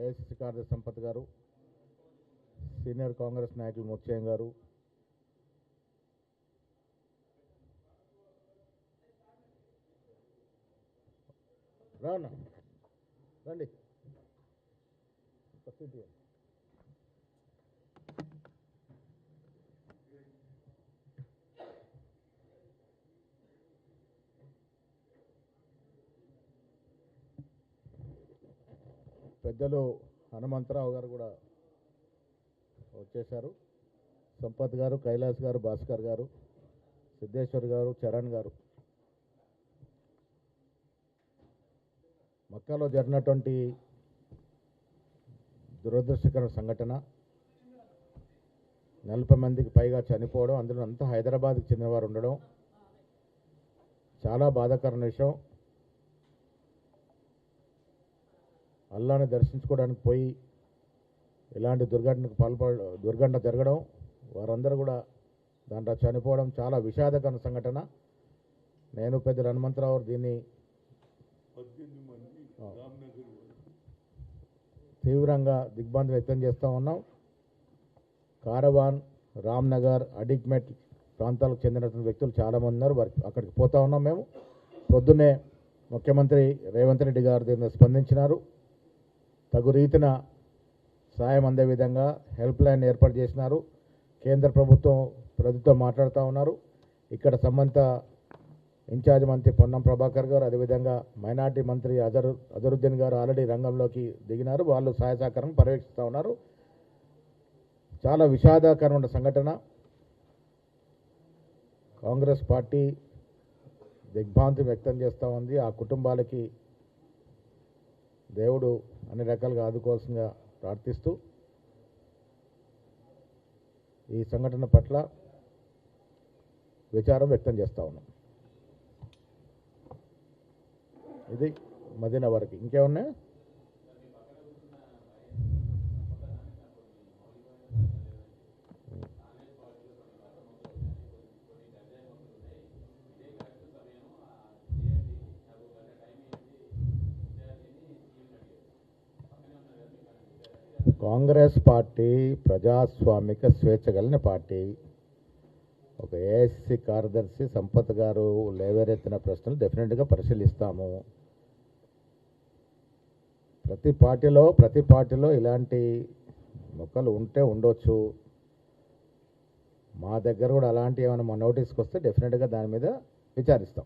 AICC కార్యదర్శి సంపత్ గారు senior Congress నాయకులు ముత్యం గారు రానా రండి. పెద్దలు హనుమంతరావు గారు కూడా వచ్చేశారు. సంపత్ గారు కైలాస్ గారు భాస్కర్ గారు సిద్ధేశ్వర్ గారు చరణ్ గారు. మక్కాలో జరిగినటువంటి దురదృష్టకర సంఘటన. నలభై మందికి పైగా చనిపోవడం అందులో అంతా హైదరాబాద్కి చెందినవారు ఉండడం చాలా బాధాకరమైన విషయం. అల్లాని దర్శించుకోవడానికి పోయి ఇలాంటి దుర్ఘటనకు పాల్పడ దుర్ఘటన జరగడం వారందరూ కూడా దాంట్లో చనిపోవడం చాలా విషాదకర సంఘటన. నేను పెద్దలు హనుమంతరావు దీన్ని తీవ్రంగా దిగ్భ్రాంతి వ్యక్తం చేస్తూ ఉన్నాం. కారవాన్ రామ్నగర్ అడిగ్మెట్ ప్రాంతాలకు చెందినటువంటి వ్యక్తులు చాలామంది ఉన్నారు. వారికి అక్కడికి పోతా ఉన్నాం మేము. పొద్దున్నే ముఖ్యమంత్రి రేవంత్ రెడ్డి గారు దీని మీద స్పందించినారు. తగు రీతిన సాయం అందే విధంగా హెల్ప్ లైన్ ఏర్పాటు చేసినారు. కేంద్ర ప్రభుత్వం ప్రజలతో మాట్లాడుతూ ఉన్నారు. ఇక్కడ సంబంధిత ఇన్ఛార్జ్ మంత్రి పొన్నం ప్రభాకర్ గారు అదేవిధంగా మైనార్టీ మంత్రి అజరు అజరుద్దీన్ గారు ఆల్రెడీ రంగంలోకి దిగినారు. వాళ్ళు సహాయ సహకారం పర్యవేక్షిస్తూ ఉన్నారు. చాలా విషాదకరమైన సంఘటన. కాంగ్రెస్ పార్టీ దిగ్భ్రాంతి వ్యక్తం చేస్తూ ఉంది. ఆ కుటుంబాలకి దేవుడు అన్ని రకాలుగా ఆదుకోవాల్సిందిగా ప్రార్థిస్తూ ఈ సంఘటన పట్ల విచారం వ్యక్తం చేస్తూ ఉన్నాం. ఇది మదీనా వరకు. ఇంకేమున్నాయి? కాంగ్రెస్ పార్టీ ప్రజాస్వామిక స్వేచ్ఛ కలిగిన పార్టీ. ఒక ఏఎస్సి కార్యదర్శి సంపత్ గారు లేవరెత్తిన ప్రశ్నలు డెఫినెట్గా పరిశీలిస్తాము. ప్రతి పార్టీలో ప్రతి పార్టీలో ఇలాంటి మొక్కలు ఉంటే ఉండొచ్చు. మా దగ్గర కూడా అలాంటి ఏమైనా మా నోటీస్కి వస్తే డెఫినెట్గా దాని మీద విచారిస్తాం.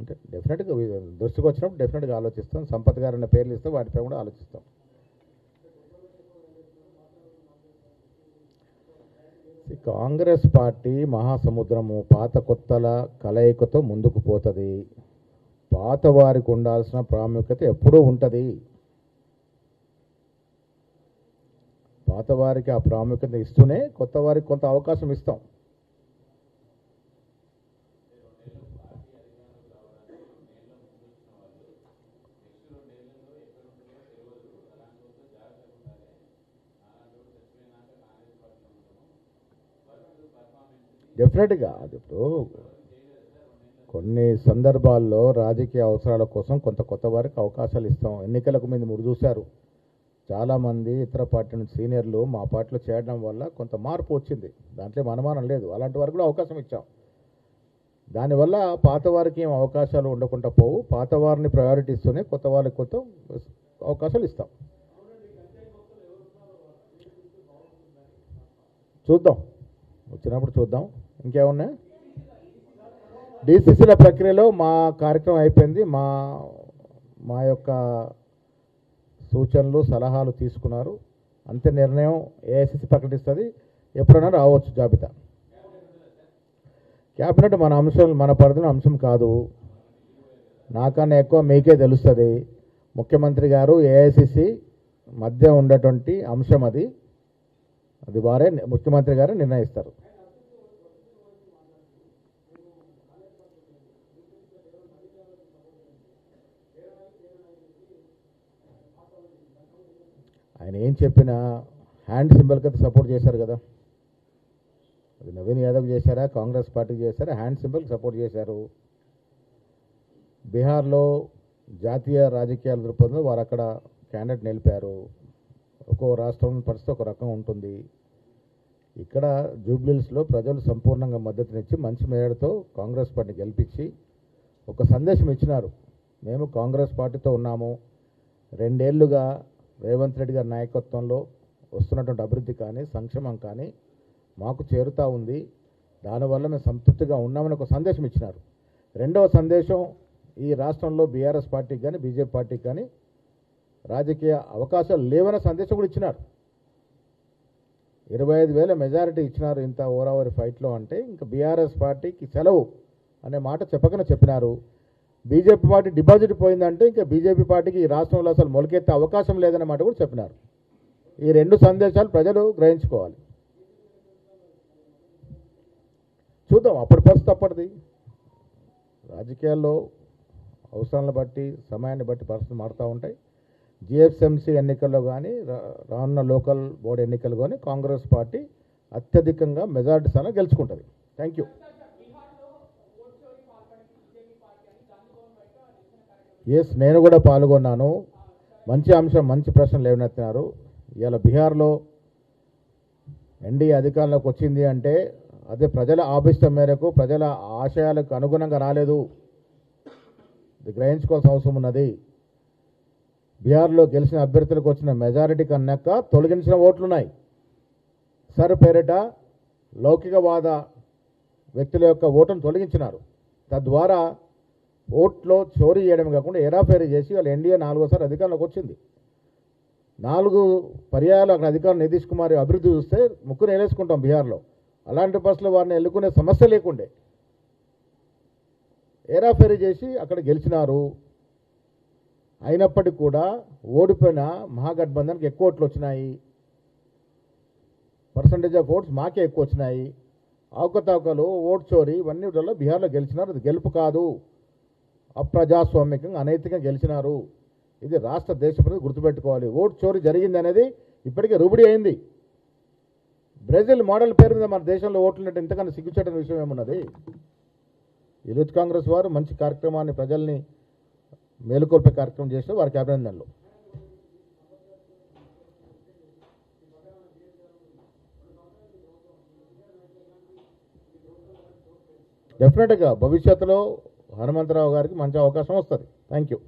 అంటే డెఫినెట్గా దృష్టికి వచ్చినప్పుడు డెఫినెట్గా ఆలోచిస్తాం. సంపత్ గారు అనే పేర్లు ఇస్తే వాటిపై కూడా ఆలోచిస్తాం. కాంగ్రెస్ పార్టీ మహాసముద్రము పాత కొత్తల కలయికతో ముందుకు పోతుంది. పాత వారికి ఉండాల్సిన ప్రాముఖ్యత ఎప్పుడూ ఉంటుంది. పాత వారికి ఆ ప్రాముఖ్యత ఇస్తూనే కొత్త వారికి కొంత అవకాశం ఇస్తాం. డెఫినెట్గా అది ఇప్పుడు కొన్ని సందర్భాల్లో రాజకీయ అవసరాల కోసం కొంత కొత్త వారికి అవకాశాలు ఇస్తాం. ఎన్నికలకు మీద మీరు చూశారు. చాలామంది ఇతర పార్టీ నుంచి సీనియర్లు మా పార్టీలో చేరడం వల్ల కొంత మార్పు వచ్చింది. దాంట్లో అనుమానం లేదు. అలాంటి వారికి కూడా అవకాశం ఇచ్చాం. దానివల్ల పాత వారికి ఏం అవకాశాలు ఉండకుండా పోవు. పాత వారిని ప్రయారిటీ ఇస్తూనే కొత్త వారికి కొత్త అవకాశాలు ఇస్తాం. చూద్దాం. వచ్చినప్పుడు చూద్దాం. ఇంకేమున్నాయి? డిసిసిల ప్రక్రియలో మా కార్యక్రమం అయిపోయింది. మా మా యొక్క సూచనలు సలహాలు తీసుకున్నారు. అంతే నిర్ణయం ఏఐసిసి ప్రకటిస్తుంది. ఎప్పుడైనా రావచ్చు జాబితా. క్యాబినెట్ మన అంశం మన పరిధిలో అంశం కాదు. నాకన్నా ఎక్కువ మీకే తెలుస్తుంది. ముఖ్యమంత్రి గారు ఏఐసిసి మధ్య ఉండేటువంటి అంశం అది. అది వారే ముఖ్యమంత్రి గారే నిర్ణయిస్తారు. ఆయన ఏం చెప్పినా హ్యాండ్ సింబల్ కదా సపోర్ట్ చేశారు కదా. అది నవీన్ యాదవ్ చేశారా కాంగ్రెస్ పార్టీకి చేశారా హ్యాండ్ సింబల్కి సపోర్ట్ చేశారు. బీహార్లో జాతీయ రాజకీయాల దృక్పథంలో వారు అక్కడ క్యాండిడేట్ నిలిపారు. ఒక్కో రాష్ట్రం పరిస్థితి ఒక రకం ఉంటుంది. ఇక్కడ జూబ్లీస్లో ప్రజలు సంపూర్ణంగా మద్దతునిచ్చి మంచి మేరతో కాంగ్రెస్ పార్టీ గెలిపించి ఒక సందేశం ఇచ్చినారు. మేము కాంగ్రెస్ పార్టీతో ఉన్నాము. రెండేళ్ళుగా రేవంత్ రెడ్డి గారి నాయకత్వంలో వస్తున్నటువంటి అభివృద్ధి కానీ సంక్షేమం కానీ మాకు చేరుతూ ఉంది. దానివల్ల మేము సంతృప్తిగా ఉన్నామని ఒక సందేశం ఇచ్చినారు. రెండవ సందేశం ఈ రాష్ట్రంలో బీఆర్ఎస్ పార్టీకి కానీ బీజేపీ పార్టీకి కానీ రాజకీయ అవకాశాలు లేవనే సందేశం కూడా ఇచ్చినారు. ఇరవై ఐదు వేల మెజారిటీ ఇచ్చినారు ఇంత ఓరావరి ఫైట్లో అంటే ఇంకా బీఆర్ఎస్ పార్టీకి సెలవు అనే మాట చెప్పకనే చెప్పినారు. బీజేపీ పార్టీ డిపాజిట్ పోయిందంటే ఇంకా బీజేపీ పార్టీకి ఈ రాష్ట్రంలో అసలు మొలకెత్తే అవకాశం లేదన్నమాట మాట కూడా చెప్పినారు. ఈ రెండు సందేశాలు ప్రజలు గ్రహించుకోవాలి. చూద్దాం అప్పటి పరిస్థితి అప్పటిది. రాజకీయాల్లో అవసరాలను బట్టి సమయాన్ని బట్టి పరిస్థితులు మారుతూ ఉంటాయి. జిఎఫ్ఎంసీ ఎన్నికల్లో కానీ రా- రానున్న లోకల్ బోర్డు ఎన్నికలు కానీ కాంగ్రెస్ పార్టీ అత్యధికంగా మెజారిటీ స్థానం గెలుచుకుంటుంది. థ్యాంక్ యూ ఎస్ నేను కూడా పాల్గొన్నాను. మంచి అంశం మంచి ప్రశ్నలు లేవనెత్తినారు. ఇవాళ బీహార్లో ఎన్డీఏ అధికారంలోకి వచ్చింది అంటే అదే ప్రజల ఆభిష్టం మేరకు ప్రజల ఆశయాలకు అనుగుణంగా రాలేదు. ఇది గ్రహించుకోవాల్సిన అవసరం ఉన్నది. బీహార్లో గెలిచిన అభ్యర్థులకు వచ్చిన మెజారిటీ కన్నాక తొలగించిన ఓట్లున్నాయి. సర్ పేరిట లౌకికవాద వ్యక్తుల యొక్క ఓటును తొలగించినారు. తద్వారా ఓట్లో చోరీ చేయడం కాకుండా ఎరాఫేరీ చేసి వాళ్ళు ఎన్డీఏ నాలుగోసారి అధికారంలోకి వచ్చింది. నాలుగు పర్యాయాలు అక్కడ అధికారం నితీష్ కుమార్ అభివృద్ధి చూస్తే ముక్కును వేలేసుకుంటాం బీహార్లో. అలాంటి పరిస్థితుల్లో వారిని ఎల్లుకునే సమస్య లేకుండే. ఏరాఫేరీ చేసి అక్కడ గెలిచినారు. అయినప్పటికీ కూడా ఓడిపోయిన మహాగఠబంధన్కి ఎక్కువ ఓట్లు వచ్చినాయి. పర్సంటేజ్ ఆఫ్ ఓట్స్ మాకే ఎక్కువ వచ్చినాయి. అవకతవకలు ఓట్ చోరీ ఇవన్నీ వల్ల బీహార్లో గెలిచినారు. అది గెలుపు కాదు. అప్రజాస్వామికంగా అనైతికంగా గెలిచినారు. ఇది రాష్ట్ర దేశ ప్రజలు గుర్తుపెట్టుకోవాలి. ఓట్ చోరీ జరిగింది అనేది ఇప్పటికే రూబడి అయింది. బ్రెజిల్ మోడల్ పేరు మీద మన దేశంలో ఓట్లు ఇంతకన్నా సిగ్గుచేటని విషయం ఏమున్నది? ఈ యూత్ కాంగ్రెస్ వారు మంచి కార్యక్రమాన్ని ప్రజల్ని మేలుకొల్పే కార్యక్రమం చేస్తే వారికి అభినందనలు. డెఫినెట్గా భవిష్యత్తులో హనుమంతరావు గారికి మంచి అవకాశం వస్తుంది. Thank you